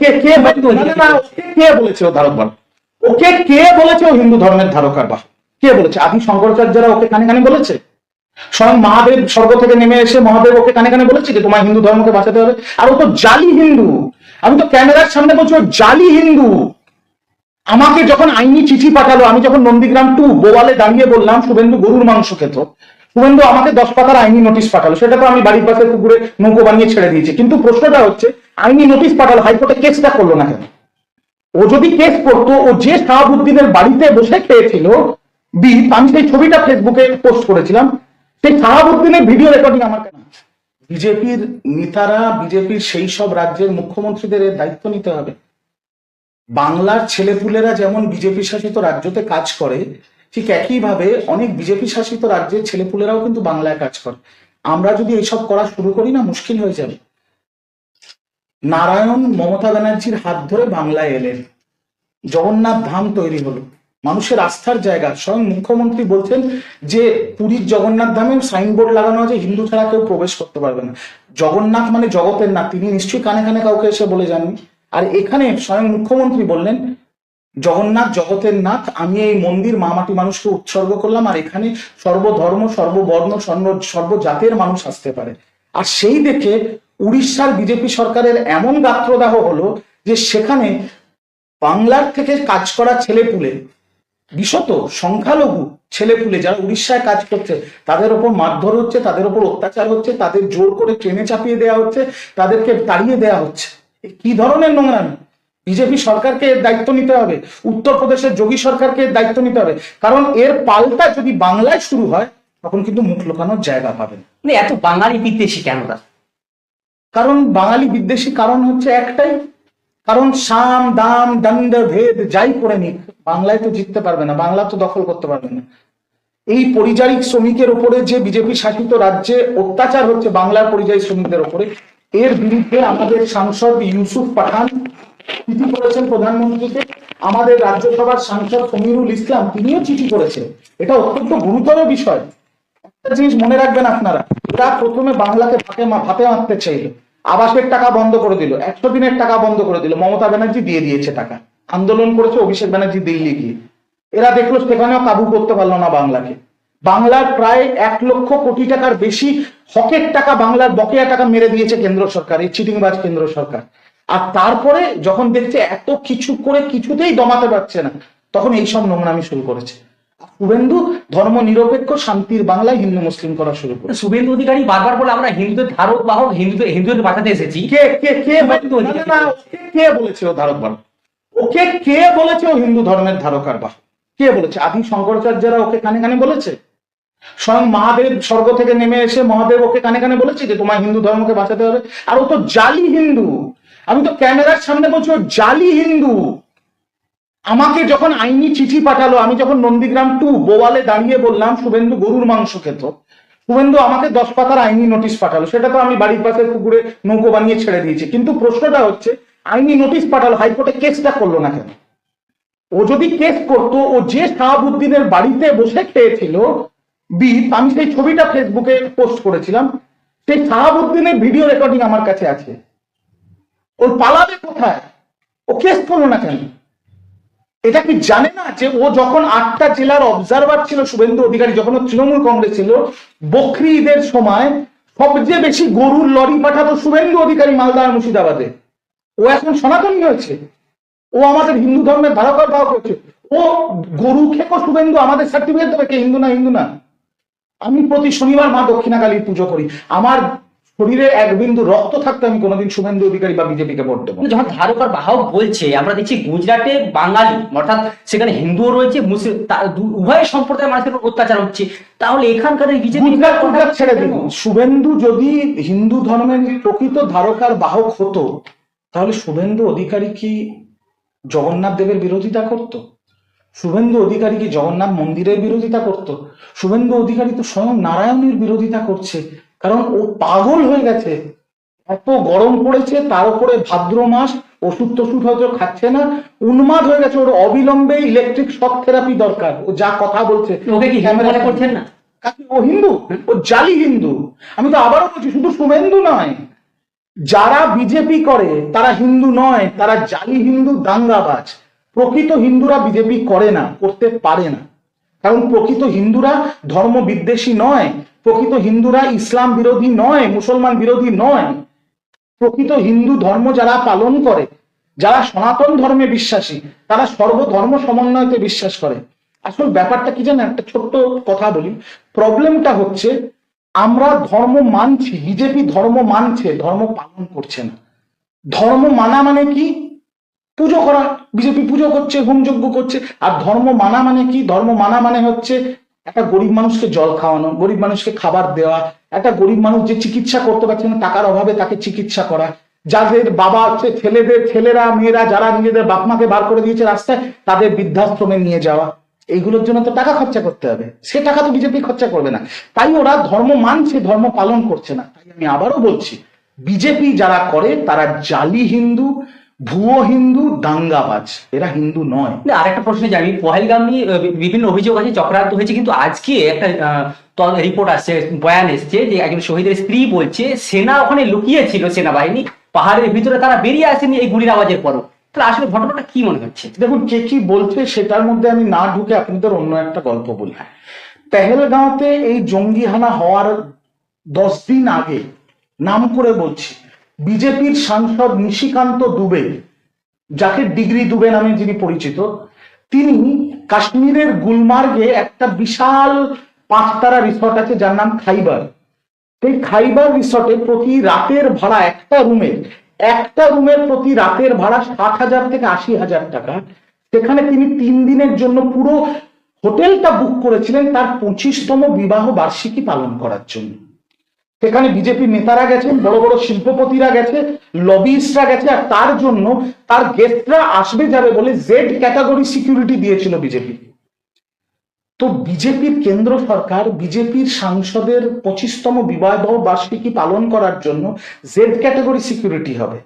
কে কে না, না, না, ওকে কে বলেছে ও ধারক বাহক ওকে কে বলেছে ও হিন্দু ধর্মের বাহক কে বলেছে? আদি শঙ্করাচার্যরা ওকে কানে কানে বলেছে? স্বয়ং মহাদেব স্বর্গ থেকে নেমে এসে মহাদেব ওকে কানে কানে বলেছে যে তোমার হিন্দু ধর্মকে বাঁচাতে হবে? আর ও তো জালি হিন্দু। আমি তো ক্যামেরার সামনে বলছি ও জালি হিন্দু। আমাকে যখন আইনি চিঠি পাঠালো আমি যখন নন্দীগ্রাম টু বোয়ালে দাঁড়িয়ে বললাম শুভেন্দু গরুর মাংস খেত। শুভেন্দু আমাকে দশ পাতার আইনি নোটিশ পাঠালো। সেটা তো আমি বাড়ির পাশে পুকুরে নৌকো বানিয়ে ছেড়ে দিয়েছি। কিন্তু প্রশ্নটা হচ্ছে আইনি নোটিশ পাঠালো, হাইকোর্টে কেসটা করল না কেন? ও যদি কেস করতো, ও যে শাহাবুদ্দিনের বাড়িতে বসে খেয়েছিল বিপ আমি সেই ছবিটা ফেসবুকে পোস্ট করেছিলাম, সেই শাহাবুদ্দিনের ভিডিও রেকর্ডিং আমার কাছে বিজেপির নেতারা, বিজেপির সেই সব রাজ্যের মুখ্যমন্ত্রীদের দায়িত্ব নিতে হবে। বাংলার ছেলেপুলেরা যেমন বিজেপি শাসিত রাজ্যতে কাজ করে, ঠিক একইভাবে অনেক বিজেপি শাসিত রাজ্যের ছেলেপুলেরাও কিন্তু বাংলায় কাজ করে। আমরা যদি এইসব করা শুরু করি না, মুশকিল হয়ে যাবে। নারায়ণ মমতা ব্যানার্জির হাত ধরে বাংলায় এলেন। জগন্নাথ ধাম তৈরি হলো। মানুষের আস্থার জায়গা। স্বয়ং মুখ্যমন্ত্রী বলছেন যে, পুরীর জগন্নাথ ধামে সাইনবোর্ড লাগানো আছে, হিন্দু ছাড়া কেউ প্রবেশ করতে পারবে না। জগন্নাথ মানে জগতের নাথ তিনি নিশ্চয়ই কানে কানে কাউকে এসে বলে যাননি। আর এখানে স্বয়ং মুখ্যমন্ত্রী বললেন, জগন্নাথ জগতের নাথ, আমি এই মন্দির মামাটি মানুষকে উৎসর্গ করলাম, আর এখানে সর্বধর্ম, সর্ববর্ণ, সর্ব, সর্বজাতের মানুষ আসতে পারে। আর সেই দেখে উড়িষ্যার বিজেপি সরকারের এমন গাত্রদাহ হলো যে সেখানে বাংলার থেকে কাজ করা ছেলেপুলে, বিশত সংখ্যালঘু ছেলেপুলে যারা উড়িষ্যায় কাজ করছে, তাদের ওপর মারধর হচ্ছে, তাদের ওপর অত্যাচার হচ্ছে, তাদের জোর করে ট্রেনে চাপিয়ে দেওয়া হচ্ছে, তাদেরকে তাড়িয়ে দেওয়া হচ্ছে। কি ধরনের নোংরামি বিজেপি সরকারকে এর দায়িত্ব নিতে হবে, উত্তরপ্রদেশের যোগী সরকারকে এর দায়িত্ব নিতে হবে, কারণ এর পাল্টা যদি বাংলায় শুরু হয়, তখন কিন্তু মুখ লোকানোর জায়গা পাবেন। মানে এত বাঙালি বিদ্বেষী কেন কারণ বাঙালি বিদ্বেষী কারণ হচ্ছে একটাই। কারণ সাম দাম, দণ্ড, ভেদ যাই করে নিক, বাংলায় তো জিততে পারবে না, বাংলা তো দখল করতে পারবে না। এই পরিযায়ী শ্রমিকের উপরে যে বিজেপি শাসিত রাজ্যে অত্যাচার হচ্ছে বাংলার পরিযায়ী শ্রমিকদের উপরে এর বিরুদ্ধে আমাদের সাংসদ ইউসুফ পাঠান চিঠি করেছেন প্রধানমন্ত্রীকে। আমাদের রাজ্যসভার সাংসদ সমীরুল ইসলাম তিনিও চিঠি করেছেন। এটা অত্যন্ত গুরুতর বিষয়। জিনিস মনে রাখবেন আপনারা এরা প্রথমে বাংলাকে ভাতে ভাতে মারতে চাইল, আবাসের টাকা বন্ধ করে দিল, একশো দিনের টাকা বন্ধ করে দিল, মমতা ব্যানার্জি দিয়ে দিয়েছে টাকা, আন্দোলন করেছে অভিষেক ব্যানার্জি দিল্লি গিয়ে। এরা দেখল সেখানেও কাবু করতে পারল না বাংলাকে। বাংলার প্রায় এক লক্ষ কোটি টাকার বেশি হকের টাকা বাংলার বকেয়া টাকা মেরে দিয়েছে কেন্দ্র সরকার, এই চিটিংবাজ কেন্দ্র সরকার। আর তারপরে যখন দেখছে এত কিছু করে কিছুতেই দমাতে পারছে না, তখন এইসব নোংরামি শুরু করেছে। শুভেন্দু ধর্ম নিরপেক্ষ শান্তির বাংলায় হিন্দু মুসলিম করা শুরু করেছে। শুভেন্দু অধিকারী বারবার বলে আমরা হিন্দুদের ধারক বাহক হিন্দুদের হিন্দুদের বাঁচাতে এসেছি। কে কে কে কে বলেছে ও ধারক বাহক? ওকে কে বলেছে ও হিন্দু ধর্মের ধারকার বাহক? কে বলেছে? আদি শঙ্করাচার্যরা ওকে কানে কানে বলেছে? স্বয়ং মহাদেব স্বর্গ থেকে নেমে এসে মহাদেব ওকে কানে কানে বলেছে যে তোমার হিন্দু ধর্মকে বাঁচাতে হবে। আর ও তো জালি হিন্দু। আমি তো ক্যামেরার সামনে বলছি ও জালি হিন্দু। আমাকে যখন আইনি চিঠি পাঠালো, আমি যখন নন্দীগ্রাম টু বোয়ালে দাঁড়িয়ে বললাম, শুভেন্দু গরুর মাংস খেত। শুভেন্দু আমাকে দশ পাতার আইনি নোটিশ পাঠালো। সেটা তো আমি বাড়ির পাশে পুকুরে নৌকো বানিয়ে ছেড়ে দিয়েছি। কিন্তু প্রশ্নটা হচ্ছে, আইনি নোটিশ পাঠালো, হাইকোর্টে কেসটা করল না কেন? ও যদি কেস করতো, ও যে শাহাবুদ্দিনের বাড়িতে বসে খেয়েছিল বিপ আমি সেই ছবিটা ফেসবুকে পোস্ট করেছিলাম, সেই শাহাবুদ্দিনের ভিডিও রেকর্ডিং আমার কাছে আছে। ওর পালাবে কোথায়? ও কেস করল না কেন? এটা কি জানে না যে ও যখন আটটা জেলার অবজারভার ছিল, শুভেন্দু অধিকারী যখন ও তৃণমূল কংগ্রেস ছিল, বকরি ঈদের সময় সবচেয়ে বেশি গরুর লরি পাঠাতো শুভেন্দু অধিকারী মালদা মুর্শিদাবাদে। ও এখন সনাতনী হয়েছে। ও আমাদের হিন্দু ধর্মের ধারকর বাহক হয়েছে। ও গরু খেকো শুভেন্দু আমাদের সার্টিফিকেট দেবে কে? হিন্দু না হিন্দু না। আমি প্রতি শনিবার মা দক্ষিণাকালীর পুজো করি। আমার শরীরে এক বিন্দু রক্ত থাকতে আমি কোনোদিন শুভেন্দু অধিকারী বা বিজেপিকে ভোট দেবো যখন ধারক আর বাহক বলছে আমরা দেখছি গুজরাটে বাঙালি অর্থাৎ সেখানে হিন্দুও রয়েছে মুসলিম উভয় সম্প্রদায়ের মানুষের অত্যাচার হচ্ছে। তাহলে এখানকার বিজেপি ছেড়ে দিন। শুভেন্দু যদি হিন্দু ধর্মের প্রকৃত ধারকার বাহক হতো তাহলে শুভেন্দু অধিকারী কি জগন্নাথ দেবের বিরোধিতা করত? শুভেন্দু অধিকারী কি জগন্নাথ মন্দিরের বিরোধিতা করত? শুভেন্দু অধিকারী তো স্বয়ং নারায়ণের বিরোধিতা করছে। কারণ ও পাগল হয়ে গেছে। এত গরম পড়েছে তার উপরে ভাদ্র মাস ওষুধ টষুধ হয়তো খাচ্ছে না উন্মাদ হয়ে গেছে ওর অবিলম্বে ইলেকট্রিক শক থেরাপি দরকার। ও যা কথা বলছে। ওকে কি করছেন না? ও হিন্দু ও জালি হিন্দু। আমি তো আবারও বলছি শুধু শুভেন্দু নয় যারা বিজেপি করে তারা হিন্দু নয় তারা জালি হিন্দু দাঙ্গাবাজ। প্রকৃত হিন্দুরা বিজেপি করে না করতে পারে না। কারণ প্রকৃত হিন্দুরা ধর্ম বিদ্বেষী নয় প্রকৃত হিন্দুরা ইসলাম বিরোধী নয়, মুসলমান বিরোধী নয়। প্রকৃত হিন্দু ধর্ম যারা পালন করে, যারা সনাতন ধর্মে বিশ্বাসী, তারা সর্বধর্ম সমন্বয়তে বিশ্বাস করে। আসল ব্যাপারটা কি জানেন? একটা ছোট্ট কথা বলি। প্রবলেমটা হচ্ছে, আমরা ধর্ম মানছি, বিজেপি ধর্ম মানছে, ধর্ম পালন করছে না। ধর্ম মানা মানে কি? পুজো করা। বিজেপি পুজো করছে, হোমযজ্ঞ করছে। আর ধর্ম মানা মানে কি? ধর্ম মানা মানে হচ্ছে একটা গরিব মানুষকে জল খাওয়ানো, গরিব মানুষকে খাবার দেওয়া, একটা গরিব মানুষ যে চিকিৎসা করতে পারছে না, টাকার অভাবে তাকে চিকিৎসা করা। যাদের বাবা ছেলেদের ছেলেরা, মেয়েরা, যারা নিজেদের বাপমাকে বার করে দিয়েছে রাস্তায়, তাদের বৃদ্ধাশ্রমে নিয়ে যাওয়া। এইগুলোর জন্য তো টাকা খরচা করতে হবে। সে টাকা তো বিজেপি খরচা করবে না। তাই ওরা ধর্ম মানছে, ধর্ম পালন করছে না। তাই আমি আবারও বলছি, বিজেপি যারা করে, তারা জালি হিন্দু ভুয়ো হিন্দু দাঙ্গাবাজ এরা হিন্দু নয়। না, আরেকটা প্রশ্ন জানি পহেলগাম নিয়ে বিভিন্ন অভিযোগ আছে চক্রান্ত হয়েছে কিন্তু আজকে একটা রিপোর্ট আসছে বয়ান এসছে যে একজন শহীদের স্ত্রী বলছে সেনা ওখানে লুকিয়েছিল সেনাবাহিনী পাহাড়ের ভিতরে তারা বেরিয়ে আসেনি এই গুলির আওয়াজের পরও। তাহলে আসলে ঘটনাটা কি মনে হচ্ছে? দেখুন কে কি বলছে সেটার মধ্যে আমি না ঢুকে আপনাদের অন্য একটা গল্প বলি। পেহেলগাঁওতে এই জঙ্গি হানা হওয়ার দশ দিন আগে নাম করে বলছি বিজেপির সাংসদ নিশিকান্ত দুবে, যাকে ডিগ্রি দুবে নামে যিনি পরিচিত, তিনি কাশ্মীরের গুলমার্গে একটা বিশাল পাঁচতারা রিসর্ট আছে যার নাম খাইবার। এই খাইবার রিসর্টে প্রতি রাতের ভাড়া একটা রুমের একটা রুমের প্রতি রাতের ভাড়া ষাট হাজার থেকে আশি হাজার টাকা। সেখানে তিনি তিন দিনের জন্য পুরো হোটেলটা বুক করেছিলেন তার পঁচিশতম বিবাহ বার্ষিকী পালন করার জন্য। সেখানে বিজেপি নেতারা গেছেন, বড় বড় শিল্পপতিরা গেছে লবিস্টরা গেছে, আর তার জন্য তার গেস্টরা আসবে যাবে বলে জেড ক্যাটাগরি সিকিউরিটি দিয়েছিল বিজেপি তো বিজেপির কেন্দ্র সরকার বিজেপির সাংসদের পঁচিশতম বিবাহ বার্ষিকী পালন করার জন্য জেড ক্যাটাগরি সিকিউরিটি হবে।